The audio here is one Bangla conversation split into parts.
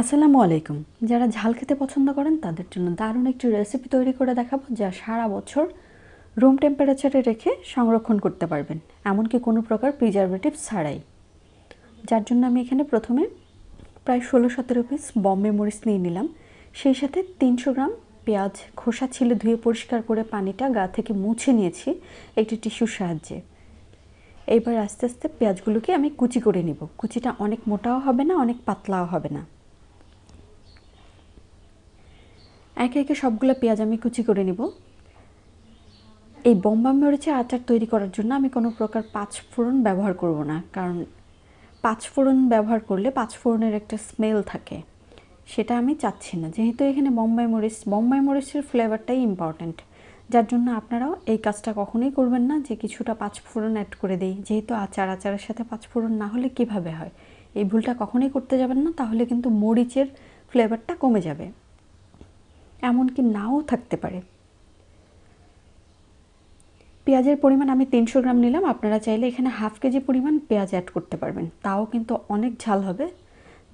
আসসালামু আলাইকুম। যারা ঝাল খেতে পছন্দ করেন, তাদের জন্য দারুণ একটি রেসিপি তৈরি করে দেখাবো, যা সারা বছর রুম টেম্পারেচারে রেখে সংরক্ষণ করতে পারবেন। এমনকি কোনো প্রকার প্রিজারভেটিভ ছাড়াই। যার জন্য আমি এখানে প্রথমে প্রায় ষোলো সতেরো পিস বম্বে মরিচ নিয়ে নিলাম। সেই সাথে তিনশো গ্রাম পেঁয়াজ খোসা ছিলে ধুয়ে পরিষ্কার করে পানিটা গা থেকে মুছে নিয়েছি একটি টিস্যুর সাহায্যে। এইবার আস্তে আস্তে পেঁয়াজগুলোকে আমি কুচি করে নিব। কুচিটা অনেক মোটাও হবে না, অনেক পাতলাও হবে না। একে একে সবগুলো পেঁয়াজ আমি কুচি করে নেব। এই বোম্বা মরিচের আচার তৈরি করার জন্য আমি কোনো প্রকার পাঁচ ফোড়ন ব্যবহার করব না, কারণ পাঁচ ফোড়ন ব্যবহার করলে পাঁচ ফোড়নের একটা স্মেল থাকে। সেটা আমি চাচ্ছি না, যেহেতু এখানে বোম্বাই মরিচ, বোম্বাই মরিচের ফ্লেভারটাই ইম্পর্ট্যান্ট যার জন্য আপনারাও এই কাজটা কখনোই করবেন না, যে কিছুটা পাঁচ ফোড়ন অ্যাড করে দেই। যেহেতু আচার, আচারের সাথে পাঁচ ফোড়ন না হলে কীভাবে হয়? এই ভুলটা কখনোই করতে যাবেন না, তাহলে কিন্তু মরিচের ফ্লেভারটা কমে যাবে। এমনকি নাও থাকতে পারে। পেঁয়াজের পরিমাণ আমি তিনশো গ্রাম নিলাম। আপনারা চাইলে এখানে হাফ কেজি পরিমাণ পেঁয়াজ অ্যাড করতে পারবেন। তাও কিন্তু অনেক ঝাল হবে,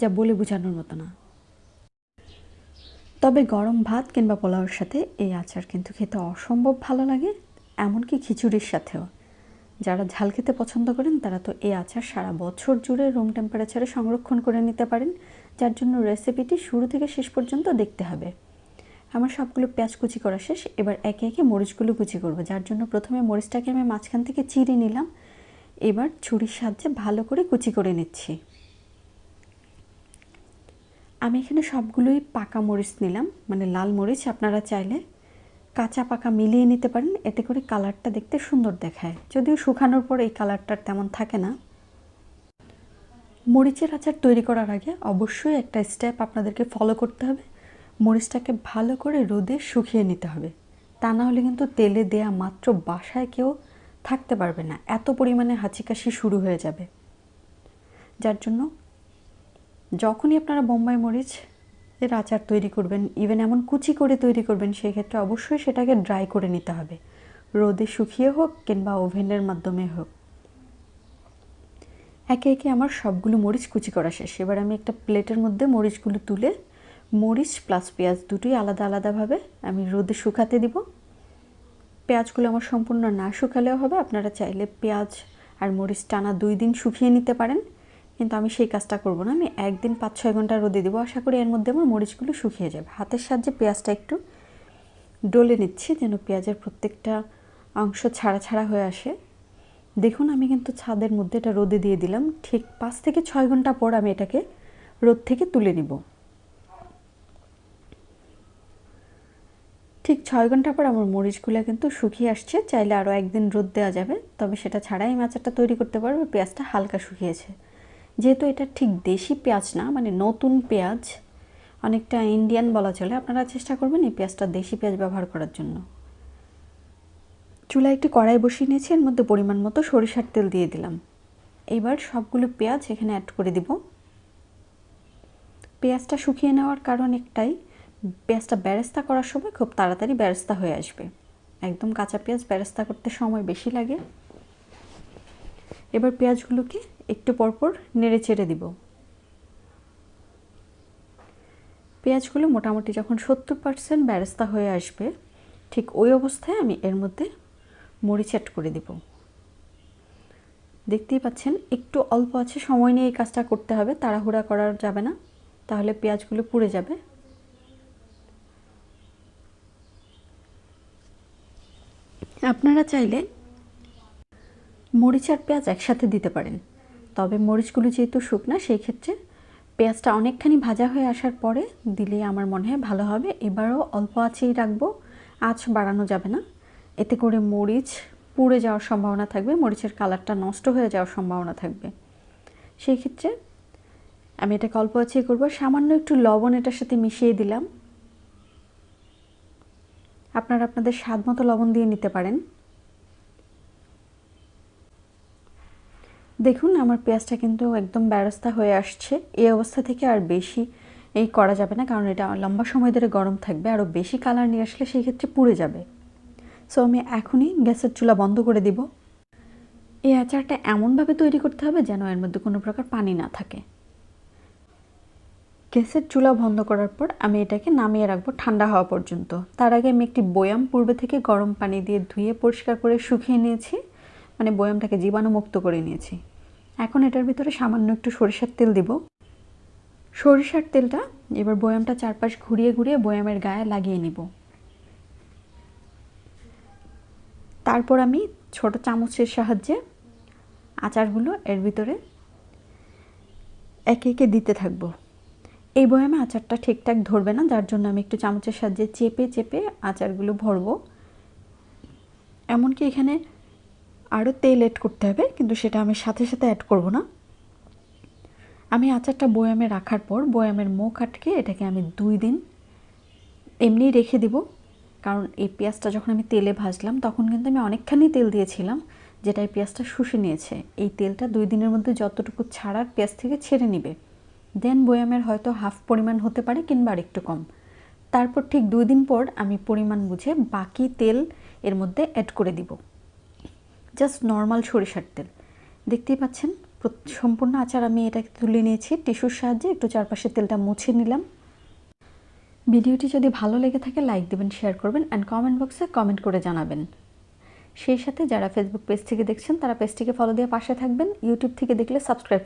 যা বলে বোঝানোর মতো না। তবে গরম ভাত কিংবা পোলাওর সাথে এই আচার কিন্তু খেতে অসম্ভব ভালো লাগে, এমনকি খিচুড়ির সাথেও। যারা ঝাল খেতে পছন্দ করেন, তারা তো এই আচার সারা বছর জুড়ে রুম টেম্পারেচারে সংরক্ষণ করে নিতে পারেন, যার জন্য রেসিপিটি শুরু থেকে শেষ পর্যন্ত দেখতে হবে। আমার সবগুলো পেঁয়াজ কুচি করা শেষ। এবার একে একে মরিচগুলো কুচি করব, যার জন্য প্রথমে মরিচটাকে আমি মাঝখান থেকে চিড়ে নিলাম। এবার ছুরির সাহায্যে ভালো করে কুচি করে নিচ্ছি। আমি এখানে সবগুলোই পাকা মরিচ নিলাম মানে লাল মরিচ আপনারা চাইলে কাঁচা পাকা মিলিয়ে নিতে পারেন, এতে করে কালারটা দেখতে সুন্দর দেখায়। যদিও শুকানোর পর এই কালারটা তেমন থাকে না। মরিচের আচার তৈরি করার আগে অবশ্যই একটা স্টেপ আপনাদেরকে ফলো করতে হবে। মরিচটাকে ভালো করে রোদে শুকিয়ে নিতে হবে। তা না হলে কিন্তু তেলে দেয়া মাত্র বাসায় কেউ থাকতে পারবে না। এত পরিমাণে হাঁচিকাশি শুরু হয়ে যাবে। যার জন্য যখনই আপনারা বোম্বাই মরিচ এর আচার তৈরি করবেন ইভেন এমন কুচি করে তৈরি করবেন, সেই ক্ষেত্রে অবশ্যই সেটাকে ড্রাই করে নিতে হবে। রোদে শুকিয়ে হোক কিংবা ওভেনের মাধ্যমে হোক। একে একে আমার সবগুলো মরিচ কুচি করা শেষ। এবার আমি একটা প্লেটের মধ্যে মরিচগুলো তুলে মরিচ প্লাস পেঁয়াজ দুটোই আলাদা আলাদাভাবে আমি রোদে শুকাতে দিব। পেঁয়াজগুলো আমার সম্পূর্ণ না শুকালেও হবে, আপনারা চাইলে পেঁয়াজ আর মরিচ টানা দুই দিন শুকিয়ে নিতে পারেন। কিন্তু আমি সেই কাজটা করব না, আমি একদিন পাঁচ ছয় ঘণ্টা রোদে দেবো। আশা করি এর মধ্যে আমার মরিচগুলো শুকিয়ে যাবে। হাতের সাহায্যে পেঁয়াজটা একটু ডলে নিচ্ছি যেন পেঁয়াজের প্রত্যেকটা অংশ ছাড়া ছাড়া হয়ে আসে। দেখুন, আমি কিন্তু ছাদের মধ্যে এটা রোদে দিয়ে দিলাম। ঠিক পাঁচ থেকে ছয় ঘণ্টা পর আমি এটাকে রোদ থেকে তুলে নিব। ঠিক ছয় ঘণ্টা পর আমার মরিচগুলো কিন্তু শুকিয়ে আসছে। চাইলে আরও একদিন রোদ দেওয়া যাবে। তবে সেটা ছাড়াই মাচারটা তৈরি করতে পারবে। পেঁয়াজটা হালকা শুকিয়েছে। যেহেতু এটা ঠিক দেশি পেঁয়াজ না মানে নতুন পেঁয়াজ, অনেকটা ইন্ডিয়ান বলা চলে, আপনারা চেষ্টা করবেন এই পেঁয়াজটা দেশি পেঁয়াজ ব্যবহার করার জন্য। চুলায় একটি কড়াই বসিয়ে নিয়েছি, এর মধ্যে পরিমাণ মতো সরিষার তেল দিয়ে দিলাম। এইবার সবগুলো পেঁয়াজ এখানে অ্যাড করে দিব। পেঁয়াজটা শুকিয়ে নেওয়ার কারণ একটাই পেঁয়াজটা ব্যারেস্তা করার সময় খুব তাড়াতাড়ি ব্যারেস্তা হয়ে আসবে। একদম কাঁচা পেঁয়াজ ব্যারেস্তা করতে সময় বেশি লাগে। এবার পেঁয়াজগুলোকে একটু পরপর নেড়ে চেড়ে দিব। পেঁয়াজগুলো মোটামুটি যখন সত্তর পার্সেন্ট ব্যারেস্তা হয়ে আসবে, ঠিক ওই অবস্থায় আমি এর মধ্যে মরিচ অ্যাড করে দিব। দেখতেই পাচ্ছেন, একটু অল্প আছে, সময় নিয়ে এই কাজটা করতে হবে, তাড়াহুড়া করা যাবে না। তাহলে পেঁয়াজগুলো পুড়ে যাবে। আপনারা চাইলে মরিচ আর পেঁয়াজ একসাথে দিতে পারেন। তবে মরিচগুলো যেহেতু শুকনা, সেই ক্ষেত্রে পেঁয়াজটা অনেকখানি ভাজা হয়ে আসার পরে দিলে আমার মনে হয় ভালো হবে। এবারও অল্প আছেই রাখব, আঁচ বাড়ানো যাবে না। এতে করে মরিচ পুড়ে যাওয়ার সম্ভাবনা থাকবে, মরিচের কালারটা নষ্ট হয়ে যাওয়ার সম্ভাবনা থাকবে। সেই ক্ষেত্রে আমি এটাকে অল্প আছেই করব। সামান্য একটু লবণ এটার সাথে মিশিয়ে দিলাম। আপনারা আপনাদের স্বাদ মতো লবণ দিয়ে নিতে পারেন। দেখুন, আমার পেঁয়াজটা কিন্তু একদম ব্যবস্থা হয়ে আসছে। এই অবস্থা থেকে আর বেশি এই করা যাবে না, কারণ এটা লম্বা সময় ধরে গরম থাকবে। আরও বেশি কালার নিয়ে আসলে সেই ক্ষেত্রে পুড়ে যাবে। সো আমি এখনই গ্যাসের চুলা বন্ধ করে দিব। এই আচারটা এমনভাবে তৈরি করতে হবে যেন এর মধ্যে কোনো প্রকার পানি না থাকে। গ্যাসের চুলা বন্ধ করার পর আমি এটাকে নামিয়ে রাখব ঠান্ডা হওয়া পর্যন্ত। তার আগে আমি একটি বয়াম পূর্বে থেকে গরম পানি দিয়ে ধুয়ে পরিষ্কার করে শুকিয়ে নিয়েছি। মানে বয়ামটাকে জীবাণুমুক্ত করে নিয়েছি। এখন এটার ভিতরে সামান্য একটু সরিষার তেল দিব। সরিষার তেলটা এবার বয়ামটা চারপাশ ঘুরিয়ে ঘুরিয়ে বয়ামের গায়ে লাগিয়ে নিব। তারপর আমি ছোট চামচের সাহায্যে আচারগুলো এর ভিতরে একে একে দিতে থাকব। এই বয়ামে আচারটা ঠিকঠাক ধরবে না, যার জন্য আমি একটু চামচের সাহায্যে চেপে চেপে আচারগুলো ভরবো। এমনকি এখানে আরও তেল অ্যাড করতে হবে, কিন্তু সেটা আমি সাথে সাথে অ্যাড করব না। আমি আচারটা বয়ামে রাখার পর, বয়ামের মুখ আটকে এটাকে আমি দুই দিন এমনিই রেখে দিব। কারণ এই পেঁয়াজটা যখন আমি তেলে ভাজলাম, তখন কিন্তু আমি অনেকখানি তেল দিয়েছিলাম, যেটা এই পেঁয়াজটা শুষে নিয়েছে। এই তেলটা দুই দিনের মধ্যে যতটুকু ছাড়ার পেঁয়াজ থেকে ছেড়ে নিবে। দেন বয়ামের হয়তো হাফ পরিমাণ হতে পারে কিংবা আর একটু কম। তারপর ঠিক দুই দিন পর আমি পরিমাণ বুঝে বাকি তেল এর মধ্যে অ্যাড করে দিব। জাস্ট নর্মাল সরিষার তেল। দেখতেই পাচ্ছেন সম্পূর্ণ আচার আমি এটাকে তুলে নিয়েছি, টিস্যুর সাহায্যে একটু চারপাশে তেলটা মুছে নিলাম। ভিডিওটি যদি ভালো লেগে থাকে লাইক দেবেন শেয়ার করবেন অ্যান্ড কমেন্ট বক্সে কমেন্ট করে জানাবেন। সেই সাথে যারা ফেসবুক পেজ থেকে দেখছেন, তারা পেজটিকে ফলো দিয়ে পাশে থাকবেন। ইউটিউব থেকে দেখলে সাবস্ক্রাইব